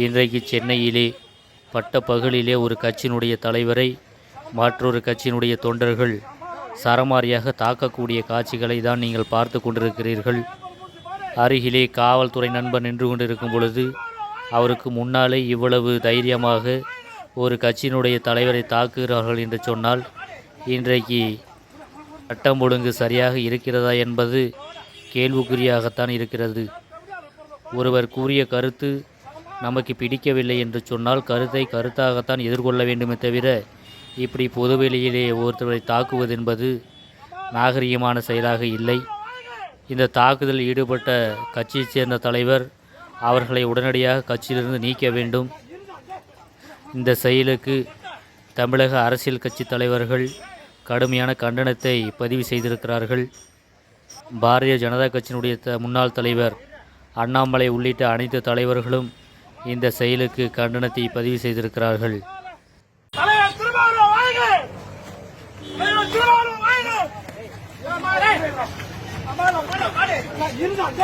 இன்றைக்கு சென்னையிலே பட்ட பகலிலே ஒரு கட்சியினுடைய தலைவரை மற்றொரு கட்சியினுடைய தொண்டர்கள் சரமாரியாக தாக்கக்கூடிய காட்சிகளை தான் நீங்கள் பார்த்து கொண்டிருக்கிறீர்கள். அருகிலே காவல்துறை நண்பர் நின்று கொண்டிருக்கும் பொழுது அவருக்கு முன்னாலே இவ்வளவு தைரியமாக ஒரு கட்சியினுடைய தலைவரை தாக்குகிறார்கள் என்று சொன்னால் இன்றைக்கு சட்டம் ஒழுங்கு சரியாக இருக்கிறதா என்பது கேள்விக்குறியாகத்தான் இருக்கிறது. ஒருவர் கூறிய கருத்து நமக்கு பிடிக்கவில்லை என்று சொன்னால் கருத்தை கருத்தாகத்தான் எதிர்கொள்ள வேண்டுமே தவிர இப்படி பொதுவெளியிலே ஒருத்தரை தாக்குவது என்பது நாகரிகமான செயலாக இல்லை. இந்த தாக்குதலில் ஈடுபட்ட கட்சியைச் சேர்ந்த தலைவர் அவர்களை உடனடியாக கட்சியிலிருந்து நீக்க வேண்டும். இந்த செயலுக்கு தமிழக அரசியல் கட்சி தலைவர்கள் கடுமையான கண்டனத்தை பதிவு செய்திருக்கிறார்கள். பாரதிய ஜனதா கட்சியினுடைய த முன்னாள் தலைவர் அண்ணாமலை உள்ளிட்ட அனைத்து தலைவர்களும் இந்த செயலுக்கு கண்டனத்தை பதிவு செய்திருக்கிறார்கள். இருந்தா,